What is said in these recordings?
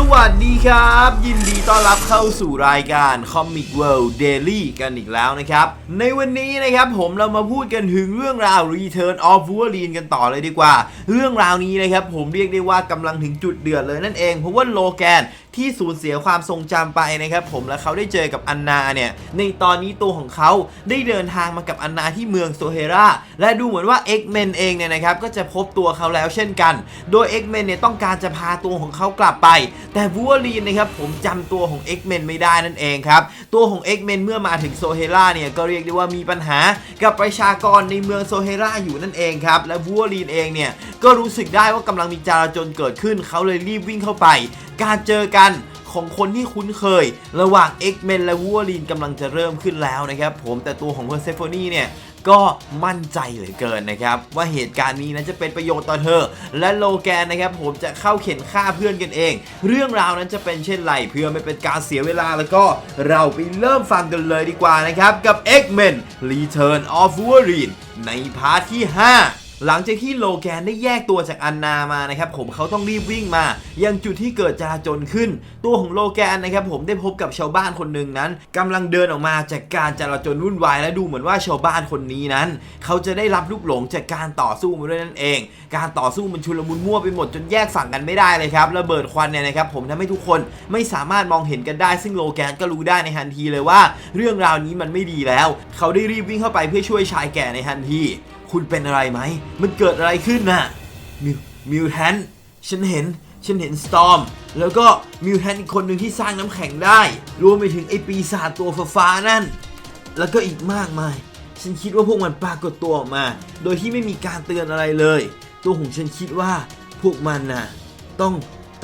สวัสดีครับ ยินดีต้อนรับเข้าสู่รายการ Comic World Daily กันอีกแล้วนะครับ ในวันนี้นะครับผมเรามาพูดกันถึงเรื่องราว Return of Wolverine กันต่อเลยดีกว่า เรื่องราวนี้นะครับผมเรียกได้ว่ากำลังถึงจุดเดือดเลยนั่นเอง เพราะว่าโลแกน ที่สูญเสียความทรงจำไปนะครับผมและเขาได้เจอกับอันนาเนี่ยในตอนนี้ตัวของเขาได้เดินทางมากับอันนาที่เมืองโซเฮราและดูเหมือนว่า X-Men เองเนี่ยนะครับก็จะพบตัวเขาแล้วเช่นกัน โดย X-Men เนี่ยต้องการจะพาตัวของเขากลับไป แต่วูวอรีนนะครับผมจำตัวของ X-Men ไม่ได้นั่นเองครับตัวของ X-Men เมื่อมาถึงโซเฮราเนี่ยก็เรียกได้ว่ามีปัญหากับประชากรในเมืองโซเฮราอยู่นั่นเองครับและวูวอรีนเองเนี่ยก็รู้สึกได้ว่ากำลังมีจราจนเกิดขึ้น เขาเลยรีบวิ่งเข้าไป การเจอกันของคนที่คุ้นเคย ระหว่าง X-Men และ Wolverine กำลังจะเริ่มขึ้นแล้วนะครับผมแต่ตัวของ Persephone เนี่ยก็มั่นใจเหลือเกินนะครับ ว่าเหตุการณ์นี้นั้นจะเป็นประโยชน์ต่อเธอ และโลแกนนะครับ ผมจะเข้าเข็นฆ่าเพื่อนกันเอง เรื่องราวนั้นจะเป็นเช่นไรเพื่อไม่เป็นการเสียเวลาแล้วก็เราไปเริ่มฟังกันเลยดีกว่านะครับ กับ X-Men Return of Wolverine ในพาร์ทที่ 5 หลังจากที่โลแกนได้แยกตัวจากอันนามานะครับผมเขาต้องรีบวิ่งมา ยังจุดที่เกิดจราจนขึ้น ตัวของโลแกนนะครับผมได้พบกับชาวบ้านคนหนึ่งนั้นกำลังเดินออกมาจากการจราจนวุ่นวายและดูเหมือนว่าชาวบ้านคนนี้นั้น เขาจะได้รับลูกหลงจากการต่อสู้มาด้วยนั่นเอง การต่อสู้มันชุลมุนมั่วไปหมดจนแยกฝั่งกันไม่ได้เลยครับระเบิดควันเนี่ยนะครับผมทำให้ทุกคนไม่สามารถมองเห็นกันได้ ซึ่งโลแกนก็รู้ได้ในทันทีเลยว่า เรื่องราวนี้มันไม่ดีแล้ว เขาได้รีบวิ่งเข้าไปเพื่อช่วยชายแก่ในทันที คุณเป็นอะไรไหม มันเกิดอะไรขึ้นน่ะ มิว มิวแทน ฉันเห็น ฉันเห็นสตอม แล้วก็มิวแทนอีกคนหนึ่งที่สร้างน้ำแข็งได้ รวมไปถึงไอปีศาจตัวฟ้าๆนั่น แล้วก็อีกมากมาย ฉันคิดว่าพวกมันปรากฏตัวออกมา โดยที่ไม่มีการเตือนอะไรเลย ตัวของฉันคิดว่าพวกมันน่ะ ต้อง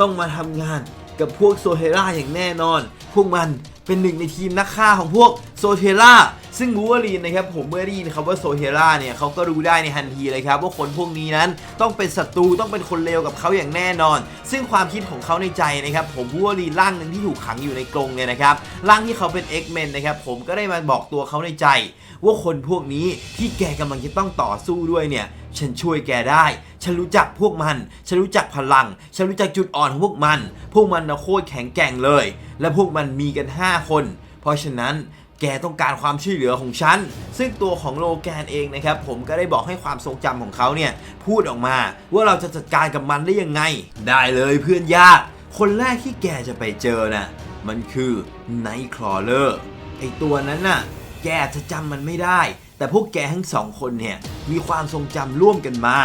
ต้องมาทำงานกับพวกโซเฮราอย่างแน่นอน พวกมันเป็นหนึ่งในทีมนักฆ่าของพวกโซเฮรา ซึ่งวูวอรีนนะครับผมเมื่อได้ยินคำว่าโซเฮราเนี่ยเขาก็รู้ได้ในทันทีเลยครับว่าคนพวกนี้นั้นต้องเป็นศัตรูต้องเป็นคนเลวกับเขาอย่างแน่นอน ซึ่งความคิดของเขาในใจนะครับผมวูวอรีนร่างหนึ่งที่ถูกขังอยู่ในกรงเนี่ยนะครับร่างที่เขาเป็น X-Men นะครับผมก็ได้มาบอกตัวเขาในใจ ว่าคนพวกนี้ที่แกกำลังจะต้องต่อสู้ด้วยเนี่ยฉันช่วยแกได้ ฉันรู้จักพวกมัน ฉันรู้จักพลัง ฉันรู้จักจุดอ่อนของพวกมัน พวกมันนะโคตรแข็งแกร่งเลย และพวกมันมีกัน 5 คน เพราะฉะนั้น แกต้องการความช่วยเหลือของฉัน ซึ่งตัวของโลแกนเองนะครับ ผมก็ได้บอกให้ความทรงจำของเขาเนี่ย พูดออกมาว่าเราจะจัดการกับมันได้ยังไง ได้เลยเพื่อนยากคนแรกที่แกจะไปเจอน่ะมันคือไนท์คลอเลอร์ไอตัวนั้นน่ะ แกจะจำมันไม่ได้ แต่พวกแกทั้งสองคนเนี่ย มีความทรงจำร่วมกันมา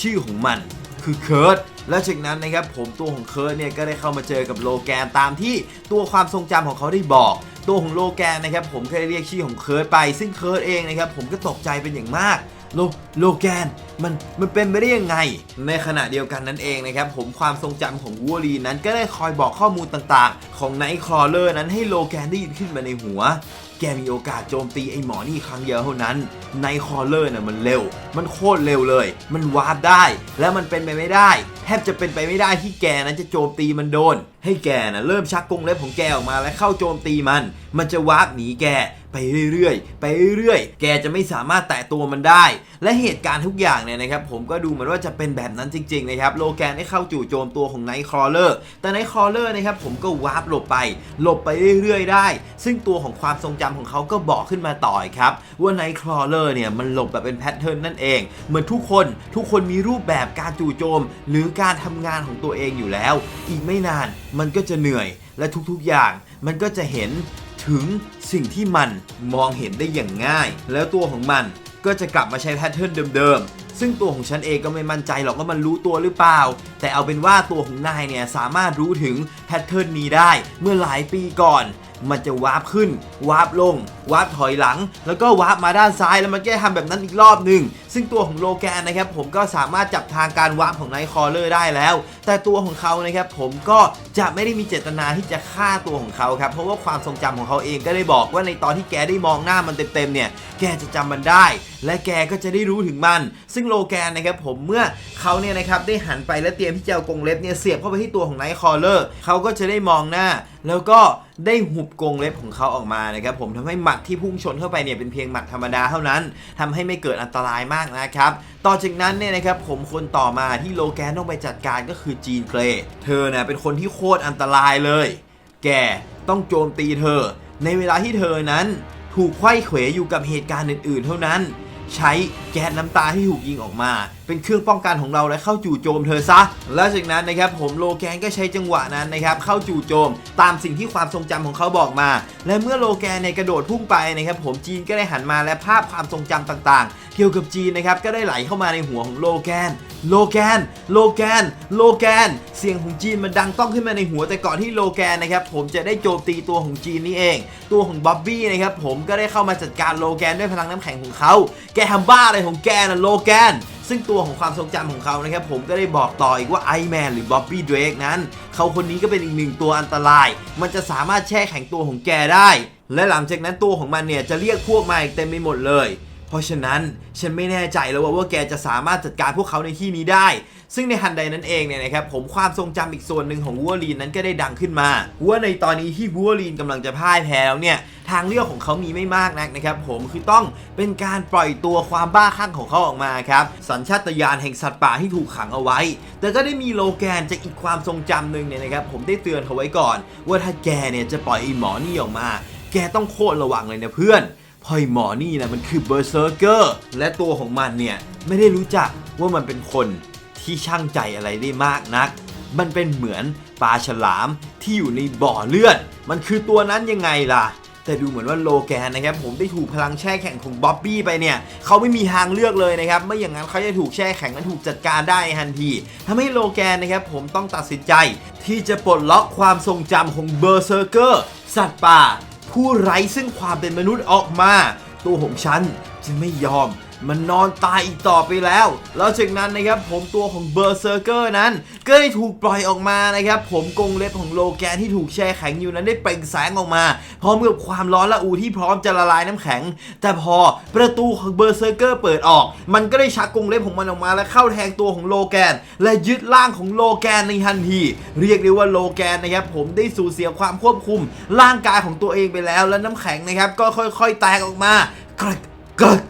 ชื่อของมันคือเคิร์ตและจากนั้นนะครับผมตัวของเคิร์ตเนี่ยก็ได้เข้ามาเจอกับโลแกนตามที่ตัวความทรงจำของเขาได้บอก ตัวของโลแกนนะครับผมก็ได้เรียกชื่อของเคิร์ตไป ซึ่งเคิร์ตเองนะครับผมก็ตกใจเป็นอย่างมากโลโลแกนมันมันเป็นไปได้ยังไง ในขณะเดียวกันนั้นเองนะครับผมความทรงจำของวูวอรีนนั้นก็ได้คอยบอกข้อมูลต่างๆ ของไนท์คลอเลอร์นั้นให้โลแกนได้ยินขึ้นมาในหัว แกมีโอกาสโจมตีไอ้หมอนี่ครั้งเดียวเท่านั้นไนท์คลอเลอร์น่ะมันเร็ว มันโคตรเร็วเลย มันวาร์ปได้ และมันเป็นไปไม่ได้ ทบจะเป็นไปไม่ได้ที่แกนั้นจะโจมตีมันโดน ให้แกนะเริ่มชักกรงเล็บของแกออกมาและเข้าโจมตีมัน มันจะวาร์ปหนีแกไปเรื่อยๆ ไปเรื่อยๆ แกจะไม่สามารถแตะตัวมันได้ และเหตุการณ์ทุกอย่างเนี่ยนะครับผมก็ดูเหมือนว่าจะเป็นแบบนั้นจริงๆนะครับโลแกนได้เข้าจู่โจมตัวของไนท์คลอเลอร์แต่ไนท์คลอเลอร์นะครับผมก็วาร์ปหลบไป หลบไปเรื่อยๆ ได้ ซึ่งตัวของความทรงจำของเขาก็บอกขึ้นมาต่ออีกครับว่าไนท์คลอเลอร์เนี่ยมันหลบแบบเป็นแพทเทิร์นนั่นเอง เหมือนทุกคนทุกคนมีรูปแบบการจู่โจม หรือการทำงานของตัวเองอยู่แล้ว อีกไม่นานมันก็จะเหนื่อยและทุกๆอย่างมันก็จะเห็น ถึงสิ่งที่มันมองเห็นได้อย่างง่าย แล้วตัวของมันก็จะกลับมาใช้แพทเทิร์นเดิม ซึ่งตัวของฉันเองก็ไม่มั่นใจหรอกว่ามันรู้ตัวหรือเปล่า แต่เอาเป็นว่าตัวของนายเนี่ยสามารถรู้ถึงแพทเทิร์นนี้ได้เมื่อหลายปีก่อนมันจะวาร์ปขึ้น วาร์ปลง วาร์ปถอยหลัง แล้วก็วาร์ปมาด้านซ้าย แล้วมันก็ทำแบบนั้นอีกรอบหนึ่ง ซึ่งตัวของโลแกนนะครับ ผมก็สามารถจับทางการวาร์ปของไนท์คอร์เลอร์ได้แล้ว แต่ตัวของเขานะครับผมก็จะไม่ได้มีเจตนาที่จะฆ่าตัวของเขาครับ เพราะว่าความทรงจำของเขาเองก็ได้บอกว่าในตอนที่แกได้มองหน้ามันเต็มๆเนี่ย แกจะจำมันได้และแกก็จะได้รู้ถึงมัน ซึ่งโลแกนนะครับผมเมื่อเขาเนี่ยนะครับได้หันไปและเตรียมที่จะเอากรงเล็บเนี่ยเสียบเข้าไปที่ตัวของไนท์คอร์เลอร์เขาก็จะได้มองหน้า แล้วก็ได้หุบกรงเล็บของเขาออกมานะครับผมทำให้หมัดที่พุ่งชนเข้าไปเนี่ยเป็นเพียงหมัดธรรมดาเท่านั้นทำให้ไม่เกิดอันตรายมากนะครับต่อจากนั้นเนี่ยนะครับผมคนต่อมาที่โลแกนต้องไปจัดการก็คือจีนเกรย์เธอเนี่ยเป็นคนที่โคตรอันตรายเลย แกต้องโจมตีเธอ ในเวลาที่เธอนั้นถูกไขว้เขวอยู่กับเหตุการณ์อื่น ๆ เท่านั้น ใช้แก๊สน้ำตาที่ถูกยิงออกมา เป็นเครื่องป้องกันของเราและเข้าจู่โจมเธอซะ และจากนั้นนะครับผมโลแกนก็ใช้จังหวะนั้นนะครับเข้าจู่โจม ตามสิ่งที่ความทรงจำของเขาบอกมา และเมื่อโลแกนเนี่ยกระโดดพุ่งไปนะครับผมจีนก็ได้หันมาและภาพความทรงจำต่างๆ เกี่ยวกับจีนนะครับก็ได้ไหลเข้ามาในหัวของโลแกน โลแกน โลแกน โลแกน เสียงของจีนมันดังต้องขึ้นมาในหัวแต่ก่อนที่โลแกนนะครับผมจะได้โจมตีตัวของจีนนี่เอง ตัวของบ๊อบบี้นะครับผมก็ได้เข้ามาจัดการโลแกนด้วยพลังน้ำแข็งของเขาแกทำบ้าอะไรของแกนะโลแกน ซึ่งตัวของความทรงจำของเขานะครับผมก็ได้บอกต่ออีกว่าไอแมนหรือบ๊อบบี้เดรกนั้น เขาคนนี้ก็เป็นอีกหนึ่งตัวอันตราย มันจะสามารถแช่แข็งตัวของแกได้ และหลังจากนั้นตัวของมันเนี่ยจะเรียกพวกมาอีกเต็มไปหมดเลย เพราะฉะนั้นฉันไม่แน่ใจแล้วว่าว่าแกจะสามารถจัดการพวกเขาในที่นี้ได้ ซึ่งในทันใดนั้นเองเนี่ยนะครับผมความทรงจำอีกส่วนหนึ่งของวัวลีนนั้นก็ได้ดังขึ้นมาว่าในตอนนี้ที่วัวลีนกำลังจะพ่ายแพ้แล้วเนี่ย ทางเลือกของเขามีไม่มากนักนะครับผมคือต้องเป็นการปล่อยตัวความบ้าคลั่งของเขาออกมาครับสัญชาตญาณแห่งสัตว์ป่าที่ถูกขังเอาไว้ แต่ก็ได้มีโลแกนจากอีกความทรงจำหนึ่งเนี่ยนะครับผมได้เตือนเขาไว้ก่อน ว่าถ้าแกเนี่ยจะปล่อยไอ้หมอนี่ออกมา แกต้องโคตรระวังเลยนะเพื่อนพราะไอ้หมอนี่นะมันคือเบอร์เซอร์เกอร์และตัวของมันเนี่ยไม่ได้รู้จักว่ามันเป็นคนที่ช่างใจอะไรได้มากนัก มันเป็นเหมือนปลาฉลามที่อยู่ในบ่อเลือด มันคือตัวนั้นยังไงล่ะ แต่ดูเหมือนว่าโลแกนนะครับผมได้ถูกพลังแช่แข็งของบ๊อบบี้ไปเนี่ยเขาไม่มีทางเลือกเลยนะครับไม่อย่างนั้นเขาจะถูกแช่แข็งและถูกจัดการได้ทันทีทำให้โลแกนนะครับผมต้องตัดสินใจ ที่จะปลดล็อกความทรงจำของเบอร์เซอร์เกอร์สัตว์ป่า ผู้ไร้ซึ่งความเป็นมนุษย์ออกมา ตัวของฉันจะไม่ยอม มันนอนตายอีกต่อไปแล้ว แล้วจากนั้นนะครับผมตัวของเบอร์เซอร์เกอร์นั้น ก็ได้ถูกปล่อยออกมานะครับผมกงเล็บของโลแกนที่ถูกแช่แข็งอยู่นั้นได้เปล่งแสงออกมา พร้อมกับความร้อนละอูที่พร้อมจะละลายน้ำแข็ง แต่พอประตูของเบอร์เซอร์เกอร์เปิดออก มันก็ได้ชักกงเล็บของมันออกมาและเข้าแทงตัวของโลแกน และยึดร่างของโลแกนในทันที เรียกได้ว่าโลแกนนะครับผมได้สูญเสียความควบคุม ร่างกายของตัวเองไปแล้ว และน้ำแข็งนะครับก็ค่อย ๆ แตกออกมากรึกกรึก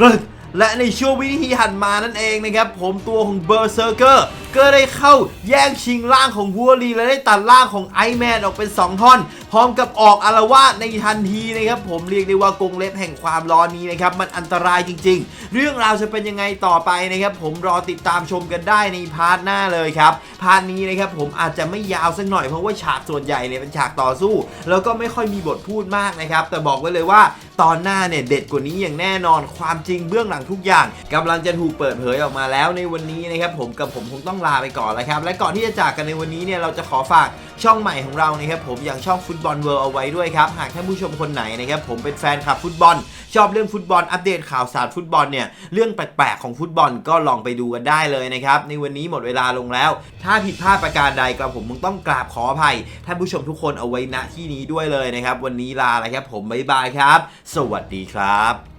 กรึก และในช่วงวิธีหันมานั่นเองนะครับผมตัวของเบอร์เซอร์เกอร์ ก็ได้เข้าแย่งชิงร่างของวัวลีและได้ตัดร่างของไอแมนออกเป็น 2 ท่อน พร้อมกับออกอารวาสในทันทีนะครับผมเรียกได้ว่ากงเล็บแห่งความร้อนนี้นะครับมันอันตรายจริง ๆ เรื่องราวจะเป็นยังไงต่อไปนะครับผมรอติดตามชมกันได้ในพาร์ทหน้าเลยครับพาร์ทนี้นะครับผมอาจจะไม่ยาวสักหน่อยเพราะว่าฉากส่วนใหญ่เนี่ยเป็นฉากต่อสู้ แล้วก็ไม่ค่อยมีบทพูดมากนะครับแต่บอกไว้เลยว่าตอนหน้าเนี่ยเด็ดกว่านี้อย่างแน่นอนความจริงเบื้องหลังทุกอย่างกำลังจะถูกเปิดเผยออกมาแล้วในวันนี้นะครับผมกับผมคงต้องลาไปก่อนแล้วครับ และก่อนที่จะจากกันในวันนี้เนี่ยเราจะขอฝากช่องใหม่ของเรานะครับผมอย่างช่องฟุตบอลเวิร์เอาไว้ด้วยครับ หากท่านผู้ชมคนไหนนะครับผมเป็นแฟนคลับฟุตบอล ชอบเรื่องฟุตบอลอัปเดตข่าวสารฟุตบอลเนี่ยเรื่องแปลกๆของฟุตบอลก็ลองไปดูกันได้เลยนะครับในวันนี้หมดเวลาลงแล้ว ถ้าผิดพลาดประการใดกระผมมึงต้องกราบขออภัยท่านผู้ชมทุกคนเอาไว้ณที่นี้ด้วยเลยนะครับ วันนี้ลาแล้วครับผมบ๊ายบายครับ สวัสดีครับ